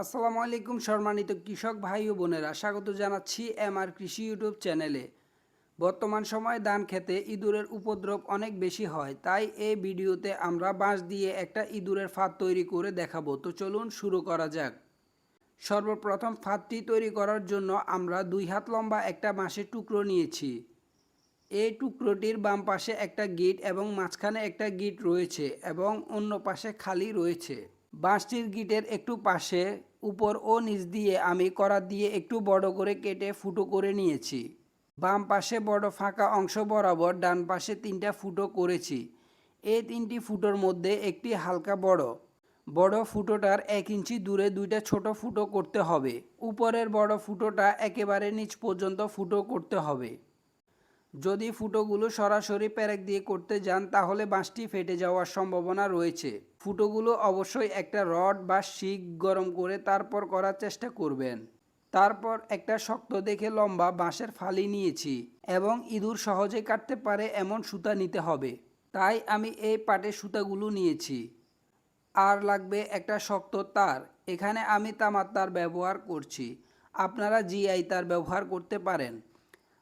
আসসালামু আলাইকুম সম্মানিত কৃষক ভাই ও বোনেরা, স্বাগত জানাচ্ছি এম আর কৃষি ইউটিউব চ্যানেলে। বর্তমান সময়ে ধান খেতে ইঁদুরের উপদ্রব অনেক বেশি হয়, তাই এই ভিডিওতে আমরা বাঁশ দিয়ে একটা ইঁদুরের ফাঁদ তৈরি করে দেখাবো। তো চলুন শুরু করা যাক। সর্বপ্রথম ফাঁদটি তৈরি করার জন্য আমরা দুই হাত লম্বা একটা বাঁশের টুকরো নিয়েছি। এই টুকরোটির বাম পাশে একটা গিট এবং মাঝখানে একটা গিট রয়েছে এবং অন্য পাশে খালি রয়েছে। বাঁশটির গিটের একটু পাশে উপর ও নিচ দিয়ে আমি করাত দিয়ে একটু বড় করে কেটে ফুটো করে নিয়েছি। বাম পাশে বড় ফাঁকা অংশ বরাবর ডান পাশে তিনটা ফুটো করেছি। এই তিনটি ফুটোর মধ্যে একটি হালকা বড়। বড় ফুটোটার এক ইঞ্চি দূরে দুইটা ছোট ফুটো করতে হবে। উপরের বড় ফুটোটা একেবারে নিচ পর্যন্ত ফুটো করতে হবে। যদি ফুটোগুলো সরাসরি প্যারেক দিয়ে করতে যান, তাহলে বাঁশটি ফেটে যাওয়ার সম্ভাবনা রয়েছে। ফুটোগুলো অবশ্যই একটা রড বা শিক গরম করে তারপর করার চেষ্টা করবেন। তারপর একটা শক্ত দেখে লম্বা বাঁশের ফালি নিয়েছি এবং ইঁদুর সহজে কাটতে পারে এমন সুতা নিতে হবে। তাই আমি এই পাটের সুতাগুলো নিয়েছি। আর লাগবে একটা শক্ত তার। এখানে আমি তামার তার ব্যবহার করছি। আপনারা জিআই তার ব্যবহার করতে পারেন।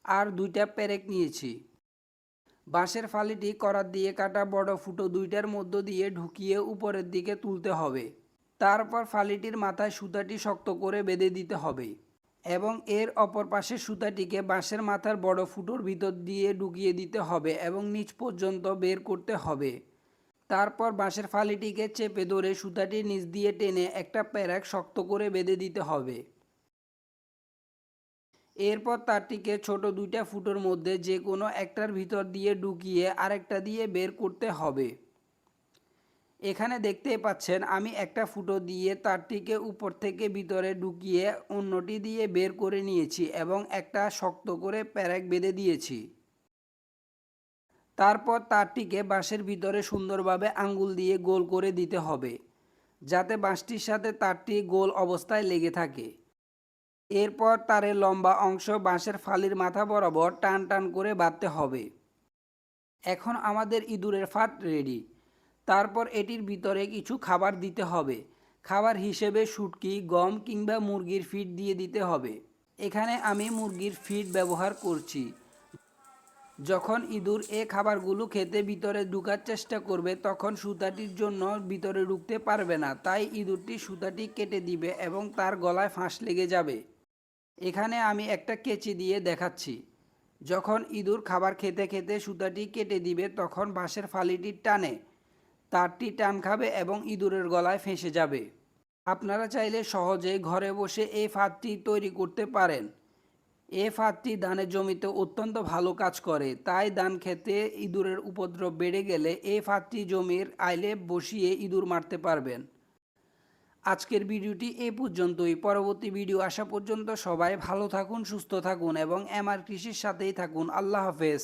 আর দুইটা পেরেক নিয়েছি। বাঁশের ফালিটি করার দিয়ে কাটা বড় ফুটো দুইটার মধ্য দিয়ে ঢুকিয়ে উপরের দিকে তুলতে হবে। তারপর ফালিটির মাথায় সুতাটি শক্ত করে বেঁধে দিতে হবে এবং এর অপর পাশে সুতাটিকে বাঁশের মাথার বড় ফুটোর ভিতর দিয়ে ঢুকিয়ে দিতে হবে এবং নিচ পর্যন্ত বের করতে হবে। তারপর বাঁশের ফালিটিকে চেপে ধরে সুতাটির নিচ দিয়ে টেনে একটা প্যারাক শক্ত করে বেঁধে দিতে হবে। এরপর তারটিকে ছোট দুইটা ফুটোর মধ্যে যে কোনো একটার ভিতর দিয়ে ঢুকিয়ে আরেকটা দিয়ে বের করতে হবে। এখানে দেখতে পাচ্ছেন, আমি একটা ফুটো দিয়ে তারটিকে উপর থেকে ভিতরে ঢুকিয়ে অন্যটি দিয়ে বের করে নিয়েছি এবং একটা শক্ত করে প্যারাক বেঁধে দিয়েছি। তারপর তারটিকে বাঁশের ভিতরে সুন্দরভাবে আঙ্গুল দিয়ে গোল করে দিতে হবে, যাতে বাঁশটির সাথে তারটি গোল অবস্থায় লেগে থাকে। এরপর তারের লম্বা অংশ বাঁশের ফালির মাথা বরাবর টান টান করে বাঁধতে হবে। এখন আমাদের ইঁদুরের ফাট রেডি তারপর এটির ভিতরে কিছু খাবার দিতে হবে। খাবার হিসেবে শুটকি, গম কিংবা মুরগির ফিড দিয়ে দিতে হবে। এখানে আমি মুরগির ফিড ব্যবহার করছি। যখন ইঁদুর এ খাবারগুলো খেতে ভিতরে ঢুকার চেষ্টা করবে, তখন সুতাটির জন্য ভিতরে ঢুকতে পারবে না। তাই ইঁদুরটি সুতাটি কেটে দিবে এবং তার গলায় ফাঁস লেগে যাবে। এখানে আমি একটা কেচি দিয়ে দেখাচ্ছি। যখন ইঁদুর খাবার খেতে খেতে সুতাটি কেটে দিবে, তখন বাঁশের ফালিটি টানে। তারটি টান খাবে এবং ইঁদুরের গলায় ফেঁসে যাবে। আপনারা চাইলে সহজে ঘরে বসে এই ফাঁদটি তৈরি করতে পারেন। এ ফাঁদটি ধানের জমিতে অত্যন্ত ভালো কাজ করে। তাই ধান খেতে ইঁদুরের উপদ্রব বেড়ে গেলে এই ফাঁদটি জমির আইলে বসিয়ে ইঁদুর মারতে পারবেন। আজকের ভিডিওটি এ পর্যন্তই। পরবর্তী ভিডিও আসা পর্যন্ত সবাই ভালো থাকুন, সুস্থ থাকুন এবং এমআর কৃষির সাথেই থাকুন। আল্লাহ হাফেজ।